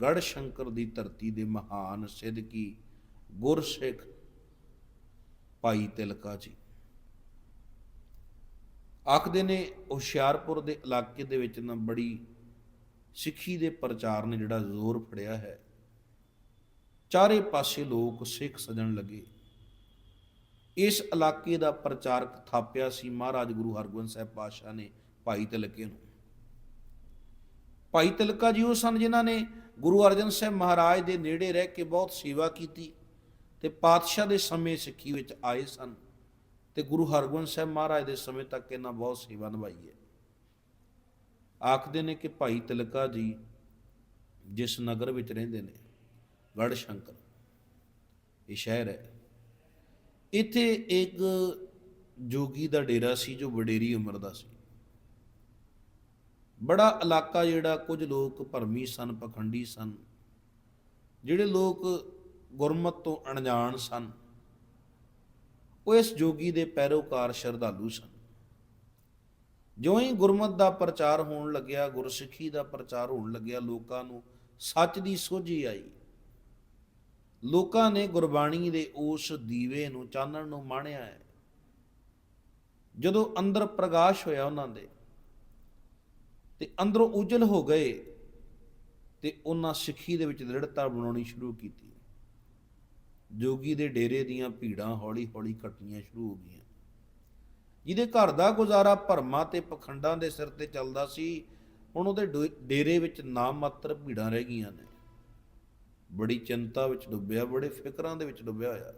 ਗੜ ਸ਼ੰਕਰ ਦੀ ਧਰਤੀ ਦੇ ਮਹਾਨ ਸਿੱਧਕੀ ਗੁਰਸਿੱਖ ਭਾਈ ਤਿਲਕਾ ਜੀ। ਆਖਦੇ ਨੇ, ਹੁਸ਼ਿਆਰਪੁਰ ਦੇ ਇਲਾਕੇ ਦੇ ਵਿੱਚ ਨਾ ਬੜੀ ਸਿੱਖੀ ਦੇ ਪ੍ਰਚਾਰ ਨੇ ਜਿਹੜਾ ਜ਼ੋਰ ਫੜਿਆ ਹੈ। ਚਾਰੇ ਪਾਸੇ ਲੋਕ ਸਿੱਖ ਸਜਣ ਲੱਗੇ। ਇਸ ਇਲਾਕੇ ਦਾ ਪ੍ਰਚਾਰਕ ਥਾਪਿਆ ਸੀ ਮਹਾਰਾਜ ਗੁਰੂ ਹਰਗੋਬਿੰਦ ਸਾਹਿਬ ਪਾਤਸ਼ਾਹ ਨੇ ਭਾਈ ਤਿਲਕੇ ਨੂੰ। ਭਾਈ ਤਿਲਕਾ ਜੀ ਉਹ ਸਨ ਜਿਨ੍ਹਾਂ ਨੇ ਗੁਰੂ ਅਰਜਨ ਸਾਹਿਬ ਮਹਾਰਾਜ ਦੇ ਨੇੜੇ ਰਹਿ ਕੇ ਬਹੁਤ ਸੇਵਾ ਕੀਤੀ ਤੇ ਪਾਤਸ਼ਾਹ ਦੇ ਸਮੇਂ ਸਿੱਖੀ ਵਿੱਚ ਆਏ ਸਨ ਤੇ ਗੁਰੂ ਹਰਗੋਬਿੰਦ ਸਾਹਿਬ ਮਹਾਰਾਜ ਦੇ ਸਮੇਂ ਤੱਕ ਇਹਨਾਂ ਬਹੁਤ ਸੇਵਾ ਨਿਭਾਈ ਹੈ। ਆਖਦੇ ਨੇ ਕਿ ਭਾਈ ਤਿਲਕਾ ਜੀ ਜਿਸ ਨਗਰ ਵਿੱਚ ਰਹਿੰਦੇ ਨੇ ਗੜ ਸ਼ੰਕਰ ਇਹ ਸ਼ਹਿਰ ਹੈ। ਇੱਥੇ ਇੱਕ ਜੋਗੀ ਦਾ ਡੇਰਾ ਸੀ ਜੋ ਵਡੇਰੀ ਉਮਰ ਦਾ ਸੀ। ਬੜਾ ਇਲਾਕਾ ਜਿਹੜਾ ਕੁਝ ਲੋਕ ਭਰਮੀ ਸਨ, ਪਖੰਡੀ ਸਨ। ਜਿਹੜੇ ਲੋਕ ਗੁਰਮਤ ਤੋਂ ਅਣਜਾਣ ਸਨ, ਉਹ ਇਸ ਜੋਗੀ ਦੇ ਪੈਰੋਕਾਰ ਸ਼ਰਧਾਲੂ ਸਨ। ਜਿਉਂ ਹੀ ਗੁਰਮਤ ਦਾ ਪ੍ਰਚਾਰ ਹੋਣ ਲੱਗਿਆ, ਗੁਰਸਿੱਖੀ ਦਾ ਪ੍ਰਚਾਰ ਹੋਣ ਲੱਗਿਆ, ਲੋਕਾਂ ਨੂੰ ਸੱਚ ਦੀ ਸੋਝੀ ਆਈ। ਲੋਕਾਂ ਨੇ ਗੁਰਬਾਣੀ ਦੇ ਉਸ ਦੀਵੇ ਨੂੰ ਚਾਨਣ ਨੂੰ ਮਾਣਿਆ ਹੈ। ਜਦੋਂ ਅੰਦਰ ਪ੍ਰਕਾਸ਼ ਹੋਇਆ ਉਹਨਾਂ ਦੇ ਤੇ ਅੰਦਰੋਂ ਉਜਲ ਹੋ ਗਏ ਤੇ ਉਹਨਾਂ ਸਿੱਖੀ ਦੇ ਵਿੱਚ ਦ੍ਰਿੜਤਾ ਬਣਾਉਣੀ ਸ਼ੁਰੂ ਕੀਤੀ। ਜੋਗੀ ਦੇ ਡੇਰੇ ਦੀਆਂ ਭੀੜਾਂ ਹੌਲੀ-ਹੌਲੀ ਕੱਟਣੀਆਂ ਸ਼ੁਰੂ ਹੋ ਗਈਆਂ। ਜਿਹਦੇ ਘਰ ਦਾ ਗੁਜ਼ਾਰਾ ਭਰਮਾਂ ਤੇ ਪਖੰਡਾਂ ਦੇ ਸਿਰ ਤੇ ਚੱਲਦਾ ਸੀ, ਹੁਣ ਉਹਦੇ ਡੋ- ਡੇਰੇ ਵਿੱਚ ਨਾਮ ਮਾਤਰ ਭੀੜਾਂ ਰਹਿ ਗਈਆਂ ਨੇ। ਬੜੀ ਚਿੰਤਾ ਵਿੱਚ ਡੁੱਬਿਆ, ਬੜੇ ਫਿਕਰਾਂ ਦੇ ਵਿੱਚ ਡੁੱਬਿਆ ਹੋਇਆ।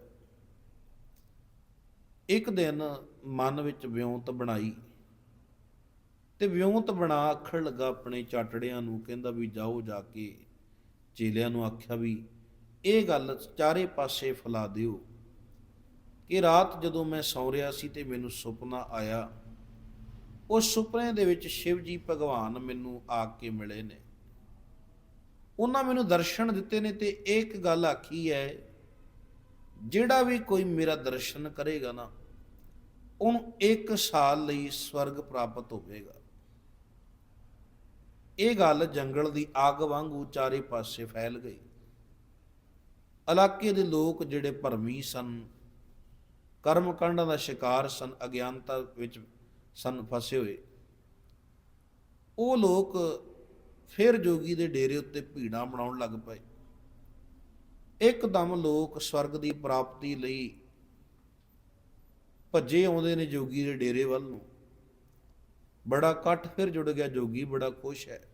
ਇੱਕ ਦਿਨ ਮਨ ਵਿੱਚ ਵਿਉਂਤ ਬਣਾਈ। ਤੇ ਵਿਉਂਤ ਬਣਾ ਆਖਣ ਲੱਗਾ ਆਪਣੇ ਚਾਟੜਿਆਂ ਨੂੰ, ਕਹਿੰਦਾ ਵੀ ਜਾਓ ਜਾ ਕੇ ਚੇਲਿਆਂ ਨੂੰ ਆਖਿਆ ਵੀ ਇਹ ਗੱਲ ਚਾਰੇ ਪਾਸੇ ਫੈਲਾ ਦਿਓ ਕਿ ਰਾਤ ਜਦੋਂ ਮੈਂ ਸੌ ਰਿਹਾ ਸੀ ਤੇ ਮੈਨੂੰ ਸੁਪਨਾ ਆਇਆ ਉਸ ਸੁਪਨੇ ਦੇ ਵਿੱਚ ਸ਼ਿਵ ਜੀ ਭਗਵਾਨ ਮੈਨੂੰ ਆ ਕੇ ਮਿਲੇ ਨੇ। ਉਹਨਾਂ ਮੈਨੂੰ ਦਰਸ਼ਨ ਦਿੱਤੇ ਨੇ ਤੇ ਇੱਕ ਗੱਲ ਆਖੀ ਹੈ, ਜਿਹੜਾ ਵੀ ਕੋਈ ਮੇਰਾ ਦਰਸ਼ਨ ਕਰੇਗਾ ਨਾ, ਉਹਨੂੰ ਇੱਕ ਸਾਲ ਲਈ ਸਵਰਗ ਪ੍ਰਾਪਤ ਹੋਵੇਗਾ। ਇਹ ਗੱਲ ਜੰਗਲ ਦੀ ਅੱਗ ਵਾਂਗੂ ਚਾਰੇ ਪਾਸੇ ਫੈਲ ਗਈ। ਇਲਾਕੇ ਦੇ ਲੋਕ ਜਿਹੜੇ ਭਰਮੀ ਸਨ ਕਰਮ ਕਾਂਡਾਂ ਦਾ ਸ਼ਿਕਾਰ ਸਨ, ਅਗਿਆਨਤਾ ਵਿੱਚ ਸਨ, ਫਸੇ ਹੋਏ। ਉਹ ਲੋਕ ਫਿਰ ਜੋਗੀ ਦੇ ਡੇਰੇ ਉੱਤੇ ਭੀੜਾਂ ਬਣਾਉਣ ਲੱਗ ਪਏ। ਇੱਕਦਮ ਲੋਕ ਸਵਰਗ ਦੀ ਪ੍ਰਾਪਤੀ ਲਈ ਭੱਜੇ ਆਉਂਦੇ ਨੇ ਜੋਗੀ ਦੇ ਡੇਰੇ ਵੱਲ ਨੂੰ। ਬੜਾ ਇਕੱਠ ਫਿਰ ਜੁੜ ਗਿਆ ਜੋਗੀ, ਬੜਾ ਖੁਸ਼ ਹੈ।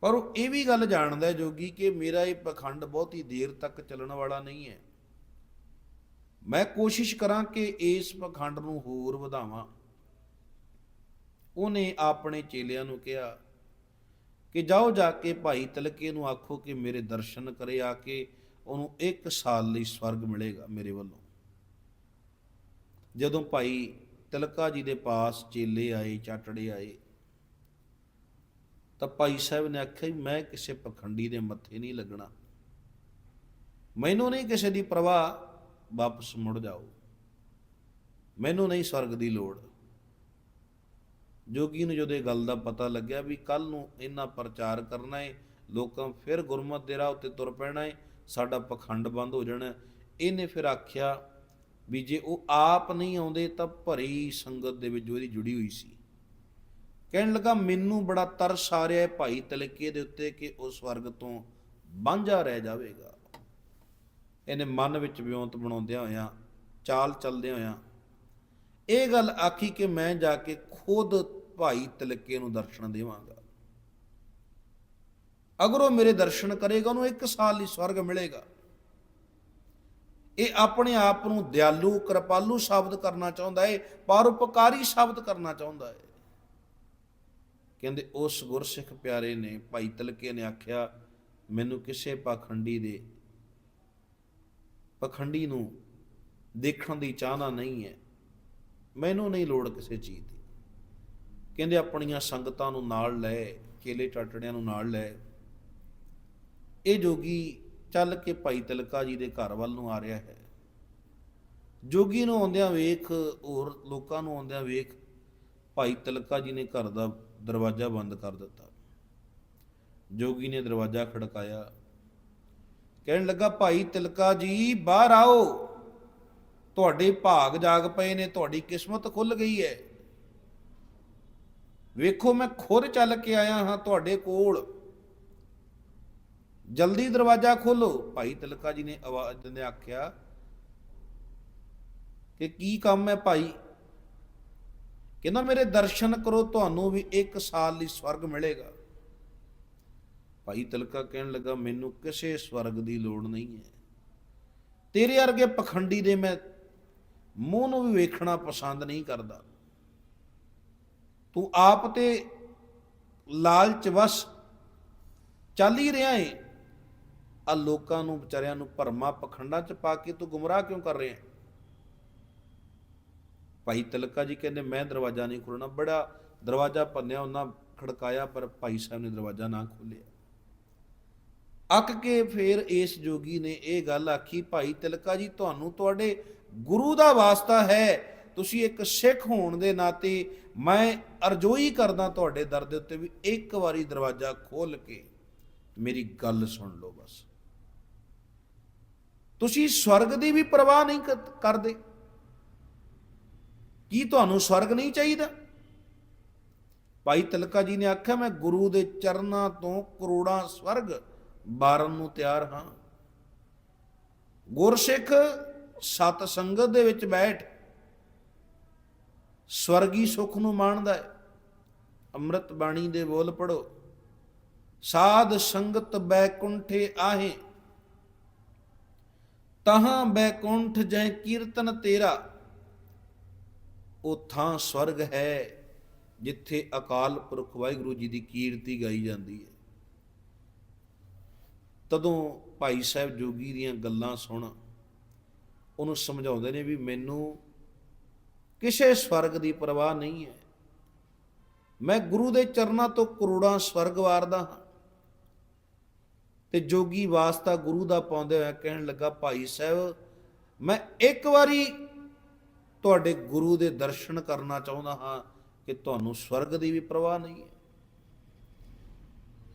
ਪਰ ਉਹ ਇਹ ਵੀ ਗੱਲ ਜਾਣਦਾ ਹੈ ਜੋਗੀ ਕਿ ਮੇਰਾ ਇਹ ਪਖੰਡ ਬਹੁਤੀ ਦੇਰ ਤੱਕ ਚੱਲਣ ਵਾਲਾ ਨਹੀਂ ਹੈ। ਮੈਂ ਕੋਸ਼ਿਸ਼ ਕਰਾਂ ਕਿ ਇਸ ਪਖੰਡ ਨੂੰ ਹੋਰ ਵਧਾਵਾਂ। ਉਹਨੇ ਆਪਣੇ ਚੇਲਿਆਂ ਨੂੰ ਕਿਹਾ ਕਿ ਜਾਓ ਜਾ ਕੇ ਭਾਈ ਤਲਕੇ ਨੂੰ ਆਖੋ ਕਿ ਮੇਰੇ ਦਰਸ਼ਨ ਕਰੇ, ਆ ਕੇ ਉਹਨੂੰ ਇੱਕ ਸਾਲ ਲਈ ਸਵਰਗ ਮਿਲੇਗਾ ਮੇਰੇ ਵੱਲੋਂ। ਜਦੋਂ ਭਾਈ ਤਿਲਕਾ ਜੀ ਦੇ ਪਾਸ ਚੇਲੇ ਆਏ, ਚਾਟੜੇ ਆਏ। ਤਾਂ ਭਾਈ ਸਾਹਿਬ ਨੇ ਆਖਿਆ ਮੈਂ ਕਿਸੇ ਪਖੰਡੀ ਦੇ ਮੱਥੇ ਨਹੀਂ ਲੱਗਣਾ। ਮੈਨੂੰ ਨਹੀਂ ਕਿਸੇ ਦੀ ਪਰਵਾਹ, ਵਾਪਸ ਮੁੜ ਜਾਓ। ਮੈਨੂੰ ਨਹੀਂ ਸਵਰਗ ਦੀ ਲੋੜ। ਜੋਗੀ ਨੂੰ ਜਦੋਂ ਇਹ ਗੱਲ ਦਾ ਪਤਾ ਲੱਗਿਆ ਵੀ ਕੱਲ ਨੂੰ ਇਹਨਾਂ ਪ੍ਰਚਾਰ ਕਰਨਾ ਹੈ ਲੋਕਾਂ ਫਿਰ ਗੁਰਮਤ ਦੇ ਰਾਹ ਉੱਤੇ ਤੁਰ ਪੈਣਾ ਹੈ ਸਾਡਾ ਪਖੰਡ ਬੰਦ ਹੋ ਜਾਣਾ। ਇਹਨੇ ਫਿਰ ਆਖਿਆ ਵੀ ਜੇ ਉਹ ਆਪ ਨਹੀਂ ਆਉਂਦੇ ਤਾਂ ਭਰੀ ਸੰਗਤ ਦੇ ਵਿੱਚ ਉਹਦੀ ਜੁੜੀ ਹੋਈ ਸੀ। ਕਹਿਣ ਲੱਗਾ, ਮੈਨੂੰ ਬੜਾ ਤਰਸ ਆ ਰਿਹਾ ਹੈ ਭਾਈ ਤਲਕੇ ਦੇ ਉੱਤੇ ਕਿ ਉਹ ਸਵਰਗ ਤੋਂ ਵਾਂਝਾ ਰਹਿ ਜਾਵੇਗਾ। ਇਹਨੇ ਮਨ ਵਿੱਚ ਵਿਉਂਤ ਬਣਾਉਂਦਿਆਂ ਹੋਇਆਂ, ਚਾਲ ਚੱਲਦਿਆਂ ਹੋਇਆਂ ਇਹ ਗੱਲ ਆਖੀ ਕਿ ਮੈਂ ਜਾ ਕੇ ਖੁਦ ਭਾਈ ਤਲਕੇ ਨੂੰ ਦਰਸ਼ਨ ਦੇਵਾਂਗਾ। ਅਗਰ ਉਹ ਮੇਰੇ ਦਰਸ਼ਨ ਕਰੇਗਾ, ਉਹਨੂੰ ਇੱਕ ਸਾਲ ਲਈ ਸਵਰਗ ਮਿਲੇਗਾ। ਇਹ ਆਪਣੇ ਆਪ ਨੂੰ ਦਿਆਲੂ, ਕਿਰਪਾਲੂ ਸਾਬਤ ਕਰਨਾ ਚਾਹੁੰਦਾ ਹੈ ਪਰਉਪਕਾਰੀ ਸਾਬਤ ਕਰਨਾ ਚਾਹੁੰਦਾ ਹੈ ਕਹਿੰਦੇ, ਉਸ ਗੁਰਸਿੱਖ ਪਿਆਰੇ ਨੇ ਭਾਈ ਤਲਕੇ ਨੇ ਆਖਿਆ, ਮੈਨੂੰ ਕਿਸੇ ਪਾਖੰਡੀ ਦੇ, ਪਖੰਡੀ ਨੂੰ ਦੇਖਣ ਦੀ ਚਾਹਨਾ ਨਹੀਂ ਹੈ। ਮੈਨੂੰ ਨਹੀਂ ਲੋੜ ਕਿਸੇ ਚੀਜ਼ ਦੀ। ਕਹਿੰਦੇ, ਆਪਣੀਆਂ ਸੰਗਤਾਂ ਨੂੰ ਨਾਲ ਲੈ, ਕੇਲੇ ਟਾਟੜਿਆਂ ਨੂੰ ਨਾਲ ਲੈ। ਇਹ ਜੋਗੀ ਚੱਲ ਕੇ ਭਾਈ ਤਿਲਕਾ ਜੀ ਦੇ ਘਰ ਵੱਲ ਨੂੰ ਆ ਰਿਹਾ ਹੈ। ਜੋਗੀ ਨੂੰ ਆਉਂਦਿਆਂ ਵੇਖ, ਹੋਰ ਲੋਕਾਂ ਨੂੰ ਆਉਂਦਿਆਂ ਵੇਖ ਭਾਈ ਤਿਲਕਾ ਜੀ ਨੇ ਘਰ ਦਾ ਦਰਵਾਜ਼ਾ ਬੰਦ ਕਰ ਦਿੱਤਾ। ਜੋਗੀ ਨੇ ਦਰਵਾਜ਼ਾ ਖੜਕਾਇਆ। ਕਹਿਣ ਲੱਗਾ, ਭਾਈ ਤਿਲਕਾ ਜੀ, ਬਾਹਰ ਆਓ। ਤੁਹਾਡੇ ਭਾਗ ਜਾਗ ਪਏ ਨੇ, ਤੁਹਾਡੀ ਕਿਸਮਤ ਖੁੱਲ ਗਈ ਹੈ। ਵੇਖੋ, ਮੈਂ ਖੁਦ ਚੱਲ ਕੇ ਆਇਆ ਹਾਂ ਤੁਹਾਡੇ ਕੋਲ। ਜਲਦੀ ਦਰਵਾਜ਼ਾ ਖੋਲੋ ਭਾਈ ਤਿਲਕਾ ਜੀ ਨੇ ਆਵਾਜ਼ ਦਿੰਦੇ ਆਖਿਆ ਕਿ ਕੀ ਕੰਮ ਹੈ ਭਾਈ? ਕਹਿੰਦਾ ਮੇਰੇ ਦਰਸ਼ਨ ਕਰੋ, ਤੁਹਾਨੂੰ ਵੀ ਇੱਕ ਸਾਲ ਲਈ ਸਵਰਗ ਮਿਲੇਗਾ। ਭਾਈ ਤਿਲਕਾ ਕਹਿਣ ਲੱਗਾ, ਮੈਨੂੰ ਕਿਸੇ ਸਵਰਗ ਦੀ ਲੋੜ ਨਹੀਂ ਹੈ। ਤੇਰੇ ਵਰਗੇ ਪਖੰਡੀ ਦੇ ਮੈਂ ਮੂੰਹ ਨੂੰ ਵੀ ਵੇਖਣਾ ਪਸੰਦ ਨਹੀਂ ਕਰਦਾ। ਤੂੰ ਆਪ ਤੇ ਲਾਲਚ ਵਸ। ਚੱਲ ਹੀ ਰਿਹਾ ਏ। ਆ ਲੋਕਾਂ ਨੂੰ, ਵਿਚਾਰਿਆਂ ਨੂੰ ਭਰਮਾ ਪਖੰਡਾਂ ਚ ਪਾ ਕੇ ਤੂੰ ਗੁੰਮਰਾਹ ਕਿਉਂ ਕਰ ਰਿਹਾ ਭਾਈ ਤਿਲਕਾ ਜੀ ਕਹਿੰਦੇ, ਮੈਂ ਦਰਵਾਜ਼ਾ ਨਹੀਂ ਖੋਲਣਾ ਬੜਾ ਦਰਵਾਜ਼ਾ ਭੰਨਿਆ ਉਹਨਾਂ, ਖੜਕਾਇਆ, ਪਰ ਭਾਈ ਸਾਹਿਬ ਨੇ ਦਰਵਾਜ਼ਾ ਨਾ ਖੋਲਿਆ ਅੱਕ ਕੇ ਫਿਰ ਇਸ ਜੋਗੀ ਨੇ ਇਹ ਗੱਲ ਆਖੀ, ਭਾਈ ਤਿਲਕਾ ਜੀ, ਤੁਹਾਨੂੰ ਤੁਹਾਡੇ ਗੁਰੂ ਦਾ ਵਾਸਤਾ ਹੈ। ਤੁਸੀਂ ਇੱਕ ਸਿੱਖ ਹੋਣ ਦੇ ਨਾਤੇ ਮੈਂ ਅਰਜ਼ੋਈ ਕਰਦਾ ਤੁਹਾਡੇ ਦਰ ਦੇ ਉੱਤੇ ਵੀ ਇੱਕ ਵਾਰੀ ਦਰਵਾਜ਼ਾ ਖੋਲ ਕੇ ਮੇਰੀ ਗੱਲ ਸੁਣ ਲਓ ਬਸ। ਤੁਸੀਂ ਸਵਰਗ ਦੀ ਵੀ ਪਰਵਾਹ ਨਹੀਂ ਕਰਦੇ। ਕੀ ਤੁਹਾਨੂੰ ਸਵਰਗ ਨਹੀਂ ਚਾਹੀਦਾ? ਭਾਈ ਤਿਲਕਾ ਜੀ ਨੇ ਆਖਿਆ, ਮੈਂ ਗੁਰੂ ਦੇ ਚਰਨਾਂ ਤੋਂ ਕਰੋੜਾਂ ਸਵਰਗ ਬਾਰਨ ਨੂੰ ਤਿਆਰ ਹਾਂ। ਗੁਰਸਿੱਖ ਸਤ ਸੰਗਤ ਦੇ ਵਿੱਚ ਬੈਠ ਸਵਰਗੀ ਸੁਖ ਨੂੰ ਮਾਣਦਾ ਹੈ। ਅੰਮ੍ਰਿਤ ਬਾਣੀ ਦੇ ਬੋਲ ਪੜੋ ਸਾਧ ਸੰਗਤ ਬੈਕੁੰਠੇ ਆਹੇ। ਤਹਾਂ ਬੈਕੁੰਠ ਜੈ ਕੀਰਤਨ ਤੇਰਾ, ਉਹ ਥਾਂ ਸਵਰਗ ਹੈ ਜਿੱਥੇ ਅਕਾਲ ਪੁਰਖ ਵਾਹਿਗੁਰੂ ਜੀ ਦੀ ਕੀਰਤੀ ਗਾਈ ਜਾਂਦੀ ਹੈ। ਤਦੋਂ ਭਾਈ ਸਾਹਿਬ ਜੋਗੀ ਦੀਆਂ ਗੱਲਾਂ ਸੁਣ, ਉਹਨੂੰ ਸਮਝਾਉਂਦੇ ਨੇ ਵੀ ਮੈਨੂੰ ਕਿਸੇ ਸਵਰਗ ਦੀ ਪਰਵਾਹ ਨਹੀਂ ਹੈ। ਮੈਂ ਗੁਰੂ ਦੇ ਚਰਨਾਂ ਤੋਂ ਕਰੋੜਾਂ ਸਵਰਗ ਵਾਰਦਾ ਹਾਂ। ਤੇ ਜੋਗੀ ਵਾਸਤਾ ਗੁਰੂ ਦਾ ਪਾਉਂਦੇ ਹੋਇਆ ਕਹਿਣ ਲੱਗਾ, ਭਾਈ ਸਾਹਿਬ, ਮੈਂ ਇੱਕ ਵਾਰੀ ਤੁਹਾਡੇ ਗੁਰੂ ਦੇ ਦਰਸ਼ਨ ਕਰਨਾ ਚਾਹੁੰਦਾ ਹਾਂ ਕਿ ਤੁਹਾਨੂੰ ਸਵਰਗ ਦੀ ਵੀ ਪਰਵਾਹ ਨਹੀਂ ਹੈ।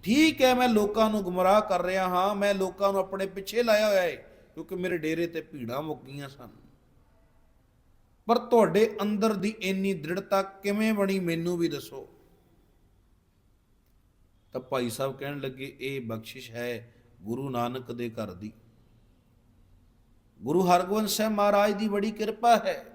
ਠੀਕ ਹੈ, ਮੈਂ ਲੋਕਾਂ ਨੂੰ ਗੁੰਮਰਾਹ ਕਰ ਰਿਹਾ ਹਾਂ, ਮੈਂ ਲੋਕਾਂ ਨੂੰ ਆਪਣੇ ਪਿੱਛੇ ਲਾਇਆ ਹੋਇਆ ਹੈ, ਕਿਉਂਕਿ ਮੇਰੇ ਡੇਰੇ ਤੇ ਭੀੜਾਂ ਮੁੱਕ ਗਈਆਂ ਸਨ। ਪਰ ਤੁਹਾਡੇ ਅੰਦਰ ਦੀ ਇੰਨੀ ਦ੍ਰਿੜਤਾ ਕਿਵੇਂ ਬਣੀ, ਮੈਨੂੰ ਵੀ ਦੱਸੋ। ਤਾਂ ਭਾਈ ਸਾਹਿਬ ਕਹਿਣ ਲੱਗੇ, ਇਹ ਬਖਸ਼ਿਸ਼ ਹੈ ਗੁਰੂ ਨਾਨਕ ਦੇ ਘਰ ਦੀ। ਗੁਰੂ ਹਰਗੋਬਿੰਦ ਸਾਹਿਬ ਮਹਾਰਾਜ ਦੀ ਬੜੀ ਕਿਰਪਾ ਹੈ।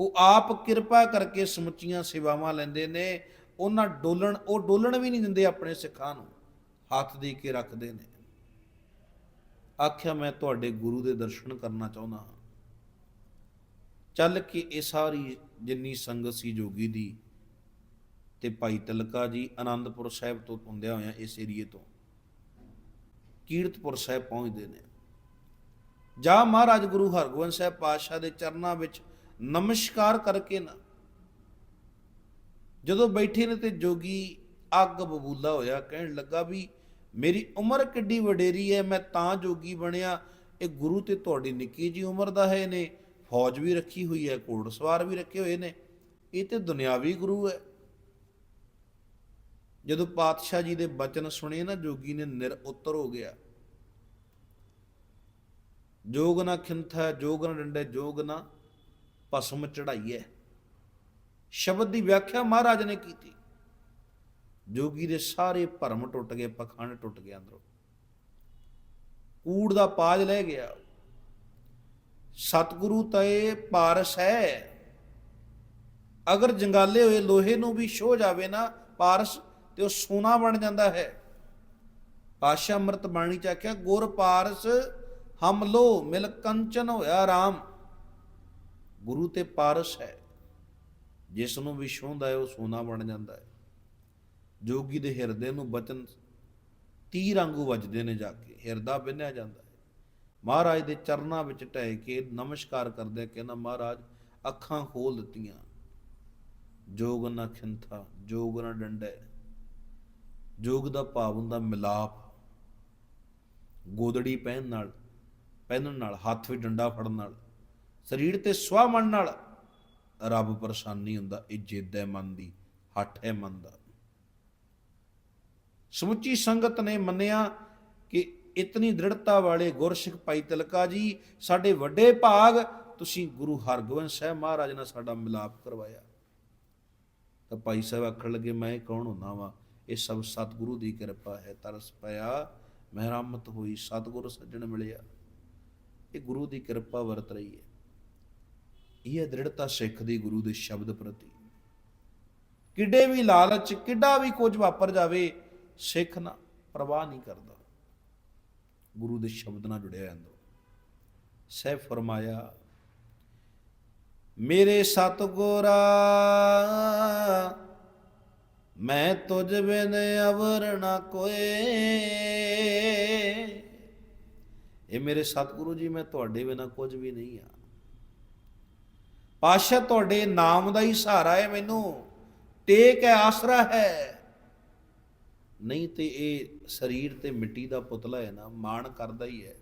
ਉਹ ਆਪ ਕਿਰਪਾ ਕਰਕੇ ਸਮੁੱਚੀਆਂ ਸੇਵਾਵਾਂ ਲੈਂਦੇ ਨੇ। ਉਹਨਾਂ ਡੋਲਣ, ਉਹ ਡੋਲਣ ਵੀ ਨਹੀਂ ਦਿੰਦੇ ਆਪਣੇ ਸਿੱਖਾਂ ਨੂੰ। ਹੱਥ ਦੇ ਕੇ ਰੱਖਦੇ ਨੇ। ਆਖਿਆ, ਮੈਂ ਤੁਹਾਡੇ ਗੁਰੂ ਦੇ ਦਰਸ਼ਨ ਕਰਨਾ ਚਾਹੁੰਦਾ ਹਾਂ। ਚੱਲ ਕੇ ਇਹ ਸਾਰੀ ਜਿੰਨੀ ਸੰਗਤ ਸੀ ਜੋਗੀ ਦੀ ਤੇ ਭਾਈ ਤਿਲਕਾ ਜੀ ਆਨੰਦਪੁਰ ਸਾਹਿਬ ਤੋਂ ਹੁੰਦਿਆਂ ਹੋਇਆਂ ਇਸ ਏਰੀਏ ਤੋਂ। ਕੀਰਤਪੁਰ ਸਾਹਿਬ ਪਹੁੰਚਦੇ ਨੇ। ਜਾ ਮਹਾਰਾਜ ਗੁਰੂ ਹਰਗੋਬਿੰਦ ਸਾਹਿਬ ਪਾਤਸ਼ਾਹ ਦੇ ਚਰਨਾਂ ਵਿੱਚ ਨਮਸਕਾਰ ਕਰਕੇ ਨਾ, ਜਦੋਂ ਬੈਠੇ ਨੇ ਤੇ ਜੋਗੀ ਅੱਗ ਬਬੂਲਾ ਹੋਇਆ, ਕਹਿਣ ਲੱਗਾ ਵੀ ਮੇਰੀ ਉਮਰ ਕਿੱਡੀ ਵਡੇਰੀ ਹੈ, ਮੈਂ ਤਾਂ ਜੋਗੀ ਬਣਿਆ, ਇਹ ਗੁਰੂ ਤੇ ਤੁਹਾਡੀ ਨਿੱਕੀ ਜੀ ਉਮਰ ਦਾ ਹੈ ਨੇ ਫੌਜ ਵੀ ਰੱਖੀ ਹੋਈ ਹੈ ਘੋੜਸਵਾਰ ਵੀ ਰੱਖੇ ਹੋਏ ਨੇ, ਇਹ ਤੇ ਦੁਨਿਆਵੀ ਗੁਰੂ ਹੈ। ਜਦੋਂ ਪਾਤਸ਼ਾਹ ਜੀ ਦੇ ਬਚਨ ਸੁਣੇ ਨਾ, ਜੋਗੀ ਨੇ ਨਿਰ ਉੱਤਰ ਹੋ ਗਿਆ। ਜੋਗ ਨਾ ਖਿੰਥਾ, ਜੋਗ ਨਾ ਡੰਡੇ, ਜੋਗ ਨਾ ਭਸਮ ਚੜਾਈਐ। ਸ਼ਬਦ ਦੀ ਵਿਆਖਿਆ ਮਹਾਰਾਜ ਨੇ ਕੀਤੀ। ਜੋਗੀ ਦੇ ਸਾਰੇ ਭਰਮ ਟੁੱਟ ਗਏ, ਪਖੰਡ ਟੁੱਟ ਗਿਆ ਅੰਦਰੋਂ। ਕੂੜ ਦਾ ਪਾਜ ਲੈ ਗਿਆ। ਸਤਿਗੁਰੂ ਤਏ ਪਾਰਸ ਹੈ। ਅਗਰ ਜੰਗਾਲੇ ਹੋਏ, ਲੋਹੇ ਨੂੰ ਵੀ ਛੋ ਜਾਵੇ ਨਾ, ਪਾਰਸ ਤੇ ਉਹ ਸੋਨਾ ਬਣ ਜਾਂਦਾ ਹੈ। ਪਾਸ਼ਾ ਅੰਮ੍ਰਿਤ ਬਾਣੀ ਚ ਆਖਿਆ, ਗੁਰ ਪਾਰਸ ਹਮਲੋ ਮਿਲ ਕੰਚਨ ਹੋਇਆ RAM ਗੁਰੂ ਤੇ ਪਾਰਸ ਹੈ। ਜਿਸ ਨੂੰ ਵੀ ਛੂੰਹਦਾ ਹੈ, ਉਹ ਸੋਨਾ ਬਣ ਜਾਂਦਾ ਹੈ। ਜੋਗੀ ਦੇ ਹਿਰਦੇ ਨੂੰ ਬਚਨ ਤੀਰ ਵਾਂਗੂ ਵੱਜਦੇ ਨੇ ਜਾ ਕੇ, ਹਿਰਦਾ ਬਿੰਨਿਆ ਜਾਂਦਾ ਹੈ। ਮਹਾਰਾਜ ਦੇ ਚਰਨਾਂ ਵਿੱਚ ਟਹਿ ਕੇ ਨਮਸਕਾਰ ਕਰਦੇ ਕਹਿੰਦਾ, ਮਹਾਰਾਜ, ਅੱਖਾਂ ਖੋਲ ਦਿੱਤੀਆਂ। ਜੋਗ ਨਾ ਖਿੰਥਾ, ਜੋਗ ਨਾ ਡੰਡੇ। ਜੋਗ ਦਾ ਭਾਵ ਹੁੰਦਾ ਮਿਲਾਪ। ਗੋਦੜੀ ਪਹਿਨ ਨਾਲ, ਪਹਿਨਣ ਨਾਲ, ਹੱਥ ਵਿੱਚ ਡੰਡਾ ਫੜਨ ਨਾਲ, ਸਰੀਰ ਤੇ ਸਵਾ ਮਨ ਨਾਲ ਰੱਬ ਪਰੇਸ਼ਾਨੀ ਹੁੰਦਾ, ਇਹ ਜਿੱਦ ਹੈ ਮਨ ਦੀ, ਹੱਠ ਹੈ ਮਨ ਦਾ। ਸਮੁੱਚੀ ਸੰਗਤ ਨੇ ਮੰਨਿਆ ਕਿ ਇਤਨੀ ਦ੍ਰਿੜਤਾ ਵਾਲੇ ਗੁਰਸਿੱਖ ਭਾਈ ਤਿਲਕਾ ਜੀ, ਸਾਡੇ ਵੱਡੇ ਭਾਗ, ਤੁਸੀਂ ਗੁਰੂ ਹਰਗੋਬਿੰਦ ਸਾਹਿਬ ਮਹਾਰਾਜ ਨਾਲ ਸਾਡਾ ਮਿਲਾਪ ਕਰਵਾਇਆ। ਤਾਂ ਭਾਈ ਸਾਹਿਬ ਆਖਣ ਲੱਗੇ, ਮੈਂ ਕੌਣ ਹੁੰਦਾ ਵਾਂ? ਇਹ ਸਭ ਸਤਿਗੁਰੂ ਦੀ ਕਿਰਪਾ ਹੈ, ਤਰਸ ਪਿਆ ਮਹਿਰਮਤ ਹੋਈ, ਸਤਿਗੁਰ ਸੱਜਣ ਮਿਲਿਆ। ਇਹ ਗੁਰੂ ਦੀ ਕਿਰਪਾ ਵਰਤ ਰਹੀ ਹੈ। ਇਹ ਦ੍ਰਿੜਤਾ ਸਿੱਖ ਦੀ ਗੁਰੂ ਦੇ ਸ਼ਬਦ ਪ੍ਰਤੀ। ਕਿੱਡੇ ਵੀ ਲਾਲਚ, ਕਿੱਡਾ ਵੀ ਕੁਝ ਵਾਪਰ ਜਾਵੇ, ਸਿੱਖ ਨਾ ਪਰਵਾਹ ਨਹੀਂ ਕਰਦਾ। ਗੁਰੂ ਦੇ ਸ਼ਬਦ ਨਾਲ ਜੁੜਿਆ ਜਾਂਦਾ ਸਹਿ ਫਰਮਾਇਆ, ਮੇਰੇ ਸਤਗੁਰਾ ਮੈਂ ਤੁਝ ਬਿਨ ਅਵਰ ਨਾ ਕੋਏ। ਇਹ ਮੇਰੇ ਸਤਿਗੁਰੂ ਜੀ, ਮੈਂ ਤੁਹਾਡੇ ਬਿਨਾ ਕੁਝ ਵੀ ਨਹੀਂ ਆ। ਪਾਸ਼ਾ, ਤੁਹਾਡੇ ਨਾਮ ਦਾ ਹੀ ਸਹਾਰਾ ਹੈ ਮੈਨੂੰ। ਟੇਕ ਹੈ, ਆਸਰਾ ਹੈ। ਨਹੀਂ ਤੇ ਇਹ ਸਰੀਰ ਤੇ ਮਿੱਟੀ ਦਾ ਪੁਤਲਾ ਹੈ ਨਾ, ਮਾਣ ਕਰਦਾ ਹੀ ਹੈ।